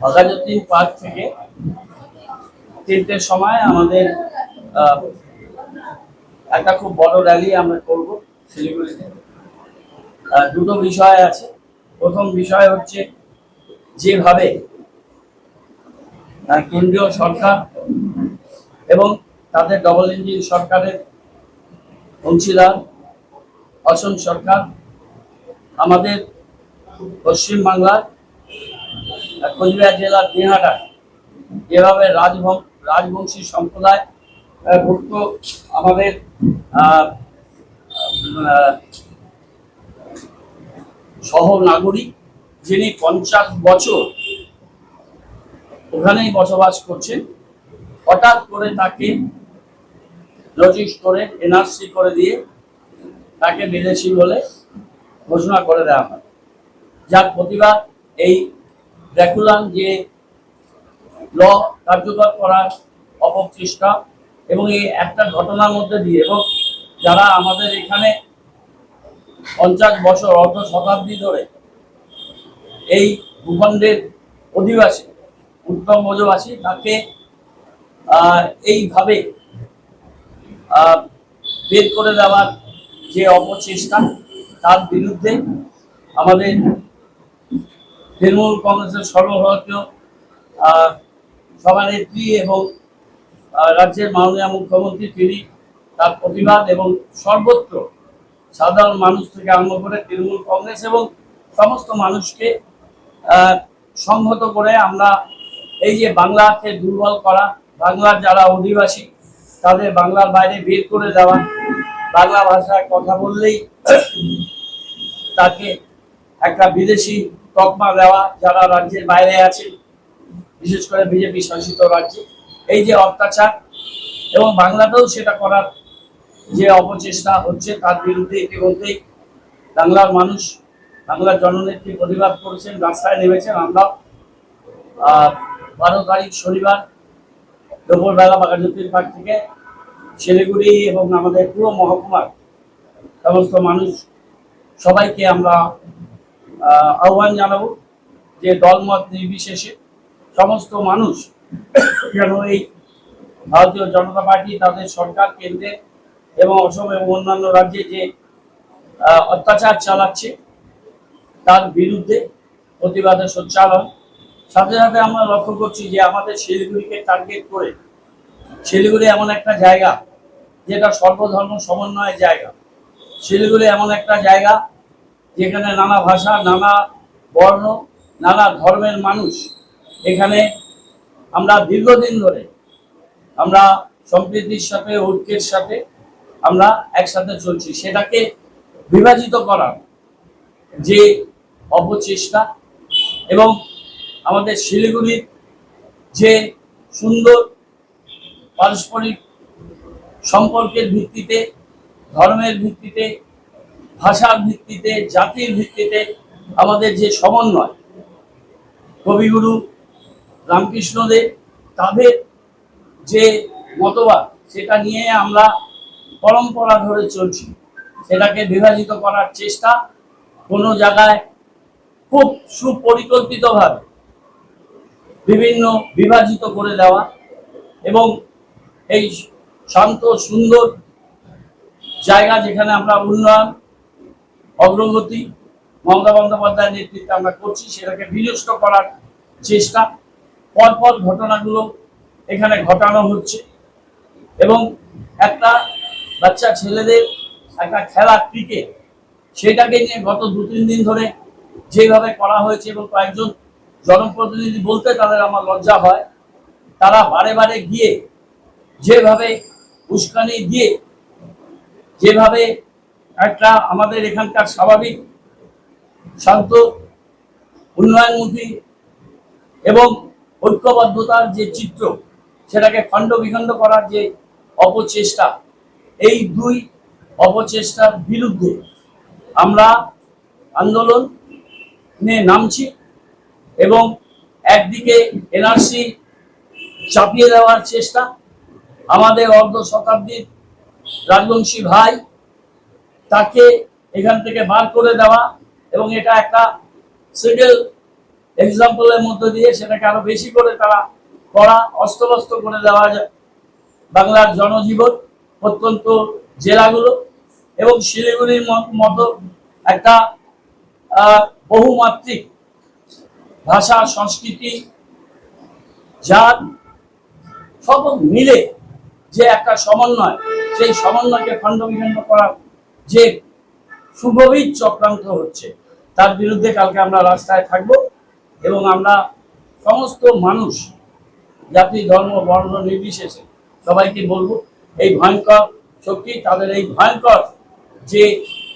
Baghajatin park থেকে তিনটের সময় আমাদের একটা খুব বড় র্যালি আমরা করব শিলিগুড়িতে। দুটো বিষয় আছে। প্রথম বিষয় হচ্ছে যেভাবে কেন্দ্রীয় সরকার এবং তাদের ডবল ইঞ্জিন সরকারের অংশীদার, অসম সরকার, আমাদের পশ্চিমবাংলার কোচবিহার জেলার দিনহাটায় যেভাবে রাজবং রাজবংশী সম্প্রদায় ভুক্ত আমাদের সহ নাগরিক যিনি পঞ্চাশ বছর ওখানেই বসবাস করছেন, হঠাৎ করে তাকে নোটিশ করে এনআরসি করে দিয়ে তাকে বিদেশি বলে ঘোষণা করে দেওয়া হয়। যার প্রতিবাদ এই ব্যাকুলান যে ল কার্যকর করার অপচেষ্টা এবং এই একটা ঘটনার মধ্যে দিয়ে এবং যারা আমাদের এখানে পঞ্চাশ বছর, অর্ধ শতাব্দী ধরে এই ভূখণ্ডের অধিবাসী, উত্তম অধিবাসী তাকে এইভাবে বের করে দেওয়ার যে অপচেষ্টা তার বিরুদ্ধে আমাদের তৃণমূল কংগ্রেসের সর্বভারতীয় সভানেত্রী এবং রাজ্যের মাননীয় মুখ্যমন্ত্রী তিনি তার প্রতিবাদ এবং সর্বত্র সাধারণ মানুষ থেকে আরম্ভ করে তৃণমূল কংগ্রেস এবং সমস্ত মানুষকে সংহত করে আমরা এই যে বাংলাকে দুর্বল করা, বাংলার যারা অধিবাসী, তাদের বাংলার বাইরে বের করে দেওয়া, বাংলা ভাষায় কথা বললেই তাকে একটা বিদেশি তকমা দেওয়া, যারা রাজ্যের বাইরে আছে, বিশেষ করে বিজেপি শাসিত রাজ্যে, এই যে অত্যাচার এবং বাংলাতেও সেটা করার যে অপচেষ্টা হচ্ছে, তার বিরুদ্ধে ইতিমধ্যেই বাংলার মানুষ বাংলার জননেত্রী প্রতিবাদ করেছেন, রাস্তায় নেমেছেন। আমরা বারো তারিখ শনিবার, দুপুরবেলা বাগাজ্যোতির পার্ক থেকে শিলিগুড়ি এবং আমাদের পুরো মহকুমার সমস্ত মানুষ, সবাইকে আমরা আহ্বান জানাব যে দলমত নির্বিশেষে সমস্ত মানুষ যেন এই ভারতীয় জনতা পার্টি, তাদের সরকার কেন্দ্রে এবং অসম এবং অন্যান্য রাজ্যে যে অত্যাচার চালাচ্ছে, তার বিরুদ্ধে প্রতিবাদে সোচ্চার হয় সাথে সাথে আমরা লক্ষ্য করছি যে আমাদের শিলিগুড়িকে টার্গেট করে, শিলিগুড়ি এমন একটা জায়গা যেটা সর্বধর্ম সমন্বয়ের জায়গা। শিলিগুড়ি এমন একটা জায়গা যেখানে নানা ভাষা, নানা বর্ণ, নানা ধর্মের মানুষ। এখানে আমরা দীর্ঘদিন ধরে, আমরা সম্প্রীতির সাথে, ঐক্যের সাথে আমরা একসাথে চলছি। সেটাকে বিভাজিত করার যে অপচেষ্টা এবং আমাদের শিলিগুড়ির যে সুন্দর পারস্পরিক সম্পর্কের ভিত্তিতে, ধর্মের ভিত্তিতে ভাষার ভিত্তিতে, জাতির ভিত্তিতে আমাদের যে সমন্বয়, কবিগুরু রামকৃষ্ণদেব তাদের যে মতবাদ, সেটা নিয়ে আমরা পরম্পরা ধরে চলছি। সেটাকে বিভাজিত করার চেষ্টা কোনো জায়গায় খুব সুপরিকল্পিতভাবে বিভিন্ন বিভাজিত করে দেওয়া এবং এই শান্ত, সুন্দর জায়গা যেখানে আমরা উন্নয়ন অগ্রগতি, মমতা বন্দ্যোপাধ্যায়ের নেতৃত্বে আমরা করছি, সেটাকে বিনষ্ট করার চেষ্টা। পরপর ঘটনাগুলো এখানে ঘটানো হচ্ছে এবং একটা বাচ্চা ছেলেদের একটা খেলা ক্রিকেট সেটাকে নিয়ে গত দু, তিন দিন ধরে যেভাবে করা হয়েছে এবং কয়েকজন জনপ্রতিনিধি বলতে তাদের আমার লজ্জা হয়, তারা বারে বারে গিয়ে যেভাবে উস্কানি দিয়ে, যেভাবে একটা আমাদের এখানকার স্বাভাবিক শান্ত উন্নয়নমুখী এবং ঐক্যবদ্ধতার যে চিত্র, সেটাকে খণ্ড বিখণ্ড করার যে অপচেষ্টা, এই দুই অপচেষ্টার বিরুদ্ধে আমরা আন্দোলন নিয়ে নামছি এবং একদিকে এনআরসি চাপিয়ে দেওয়ার চেষ্টা, আমাদের অর্ধ শতাব্দীর রাজবংশী ভাই তাকে এখান থেকে বার করে দেওয়া এবং এটা একটা সিঙ্গেল এক্সাম্পলের মধ্য দিয়ে সেটাকে আরও বেশি করে তারা করা অস্তব্যস্ত করে দেওয়া বাংলার জনজীবন প্রত্যন্ত জেলাগুলো এবং শিলিগুড়ির মতো একটা বহুমাত্রিক ভাষা, সংস্কৃতি, জাত সব মিলে যে একটা সমন্বয়, সেই সমন্বয়কে খণ্ড বিখণ্ড করার যে সুগভীর চক্রান্ত হচ্ছে, তার বিরুদ্ধে কালকে আমরা রাস্তায় থাকব এবং আমরা সমস্ত মানুষ, জাতি, ধর্ম, বর্ণ নির্বিশেষে সবাইকে বলব, এই ভয়ঙ্কর শক্তি, তাদের এই ভয়ঙ্কর যে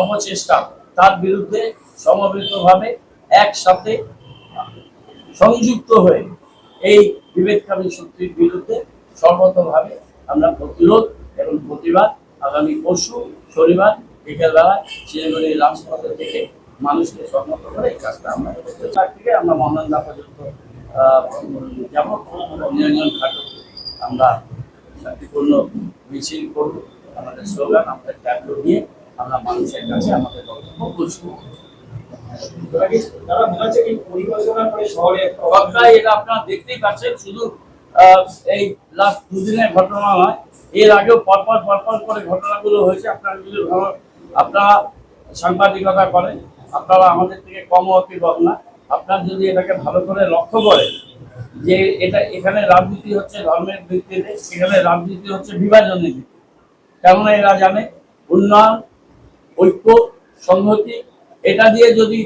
অপচেষ্টা, তার বিরুদ্ধে সমবেতভাবে একসাথে সংযুক্ত হয়ে এই বিবেককামী শক্তির বিরুদ্ধে সর্বতভাবে আমরা প্রতিরোধ এবং প্রতিবাদ আগামী পরশু শনিবার বিকেলবেলায় শিলিগুড়ির রাজপথে থেকে মানুষকে সম্মত করে এই কাজটা আমরা করতে চাই। তার থেকে আমরা মহানন্দা পর্যন্ত যাব। নিরঞ্জন ঘাটক আমরা শান্তিপূর্ণ মিছিল করব। আমাদের স্লোগান আমাদের ট্যাবলো নিয়ে আমরা মানুষের কাছে আমাদের বক্তব্য বুঝব তারা হচ্ছে কি পরিকল্পনা করে শহরে একটা এটা আপনারা দেখতেই পাচ্ছেন শুধু এই লাস্ট দুদিনের ঘটনা নয় এর আগেও পরপর পরপর করে ঘটনাগুলো হয়েছে। আপনারা যদি আপনারা সাংবাদিকতা করেন, আপনারা আমাদের থেকে কম অতিবক না। আপনারা যদি এটাকে ভালো করে লক্ষ্য করেন যে এটা, এখানে রাজনীতি হচ্ছে ধর্মের ভিত্তিতে, এখানে রাজনীতি হচ্ছে বিভাজনের ভিত্তিতে কেননা এরা জানে উন্নয়ন, ঐক্য, সংহতি, এটা দিয়ে যদি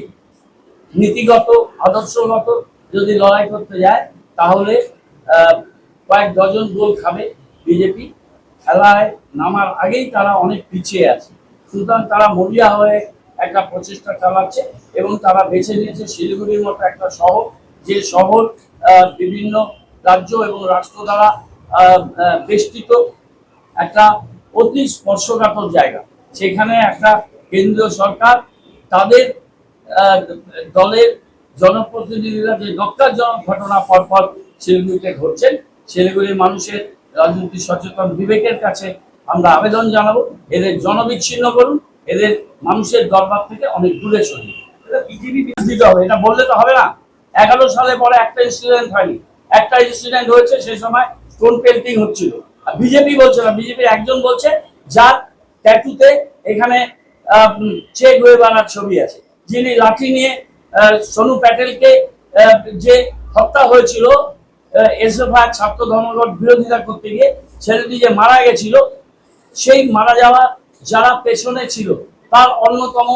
নীতিগত, আদর্শগত যদি লড়াই করতে যায়, তাহলে কয়েক ডজন গোল খাবে বিজেপি। খেলায় নামার আগেই তারা অনেক পিছিয়ে আছে। সুতরাং তারা মরিয়া হয়ে একটা প্রচেষ্টা চালাচ্ছে এবং তারা বেছে নিয়েছে শিলিগুড়ির মতো একটা শহর, যে শহর বিভিন্ন রাজ্য এবং রাষ্ট্র দ্বারা বেষ্টিত একটা অতি স্পর্শকাতর জায়গা। সেখানে একটা কেন্দ্রীয় সরকার, তাদের দলের জনপ্রতিনিধিরা যে নক্কারজনক ঘটনা পরপর শিলিগুড়িতে ঘটছেন শিলিগুড়ির মানুষের রাজনীতি সচেতন বিবেকের কাছে আমরা আবেদন জানাব। এদের জনবিচ্ছিন্ন করুন। এদের মানুষের দরবার থেকে অনেক দূরে সরিয়ে এটা বললে তো হবে না। এগারো সালে পরে একটা ইনসিডেন্ট হয়নি। একটা ইনসিডেন্ট হয়েছে সেই সময় স্টোন পেল্টিং হচ্ছিল। আর বিজেপি বলছে না বিজেপির একজন বলছে যার ট্যাটুতে এখানে আহ, উম, চে গুয়েবারার ছবি আছে। যিনি লাঠি নিয়ে সোনু প্যাটেলকে যে হত্যা হয়েছিল এসএফআই ছাত্র ধর্মঘট বিরোধিতা করতে গিয়ে ছেলেটি যে মারা গেছিল, সেই মারা যাওয়া যারা পেছনে ছিল, তার অন্যতম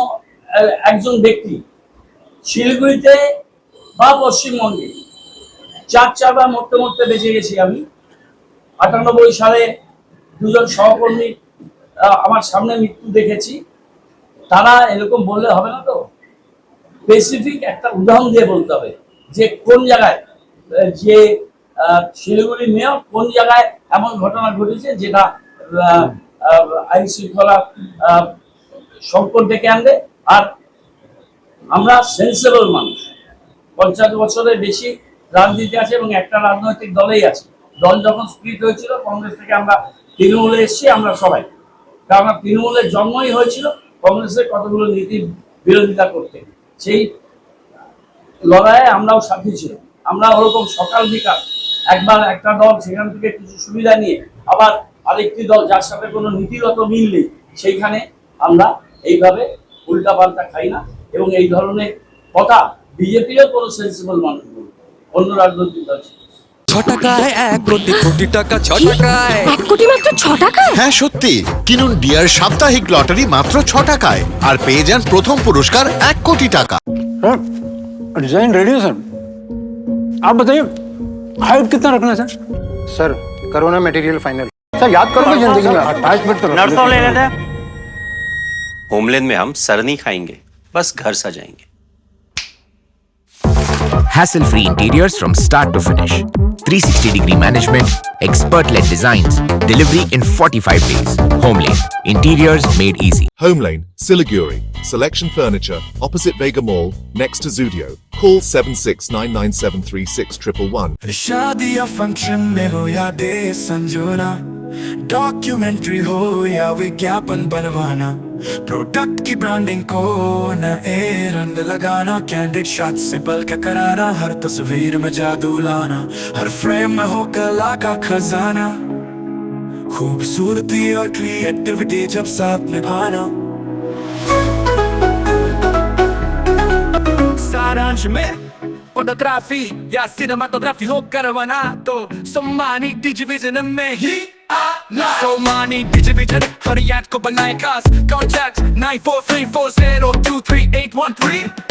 একজন ব্যক্তি শিলিগুড়িতে বা পশ্চিমবঙ্গে। চার চারবার মরতে মরতে বেঁচে গেছি আমি। আটানব্বই সালে দুজন সহকর্মী আমার সামনে মৃত্যু দেখেছি। তারা এরকম বললে হবে না তো? স্পেসিফিক একটা উদাহরণ দিয়ে বলতে হবে যে কোন জায়গায়, যে শিলিগুড়ি মেয়র কোন জায়গায় এমন ঘটনা ঘটেছে যেটা আইন শৃঙ্খলা সংকট ডেকে আনবে? আর আমরা সেন্সেবল মানুষ। পঞ্চাশ বছরের বেশি রাজনীতি আছে এবং একটা রাজনৈতিক দলেই আছে। দল যখন স্প্লিট হয়েছিল, কংগ্রেস থেকে আমরা তৃণমূলে এসেছি, আমরা সবাই। কারণ তৃণমূলের জন্মই হয়েছিল কংগ্রেসের কতগুলো নীতির বিরোধিতা করতে। সেই লড়াইয়ে আমরাও সাথী ছিলাম। আমরা ওরকম সকাল বিকাল একবার একটা দল সেখান থেকে কিছু সুবিধা নিয়ে আবার আরেকটি দল যার সাথে কোনো নীতিগত মিল নেই সেইখানে আমরা এইভাবে উল্টাপাল্টা খাই না এবং এই ধরনের কথা বিজেপিরও কোনো সেন্সিবল মানুষ বলবে অন্য রাজনৈতিক দল ছিল। ছ টাকায় এক প্রতি কোটি টাকা ছ টাকায় এক কোটি মাত্র ছ টাকায় হ্যাঁ সত্যি কিনুন ডিয়ার সাপ্তাহিক লটারি মাত্র ছ টাকায় আর পেয়ে যান প্রথম পুরস্কার এক কোটি টাকা सर डिजाइन रेडी है सर आप बताइए हाइट कितना रखना है सर सर करो ना मटेरियल फाइनल सर याद करो ज़िंदगी में। अट्ठाईस मिनट तो नर्सों ले लेते हैं। होमलैंड में हम सर नहीं खाएँगे बस घर सजाएँगे। Hassle free interiors from start to finish. 360 degree management, expert led designs, delivery in 45 days. Homelane, interiors made easy. Home Lane, Siliguri. Selection Furniture, opposite Vega Mall, next to Zudio. Call 7699736111. शादी या function में हो या day संजोना documentary हो या विज्ञापन बनवाना product की ब्रांडिंग को न ए रंग लगाना कैंडिड शॉट से बल के कराना, हर तस्वीर में जादू लाना, हर फ्रेम में हो कला का खजाना। खूबसूरती और क्रिएटिविटी जब साथ निभाना। सारांश में फोटोग्राफी या सिनेमाटोग्राफी हो करवाना तो सम्मानी डिजिविजन में ही आना। सम्मानी डिजिविजन Hurry at Kobanai Cars. Contact 943402381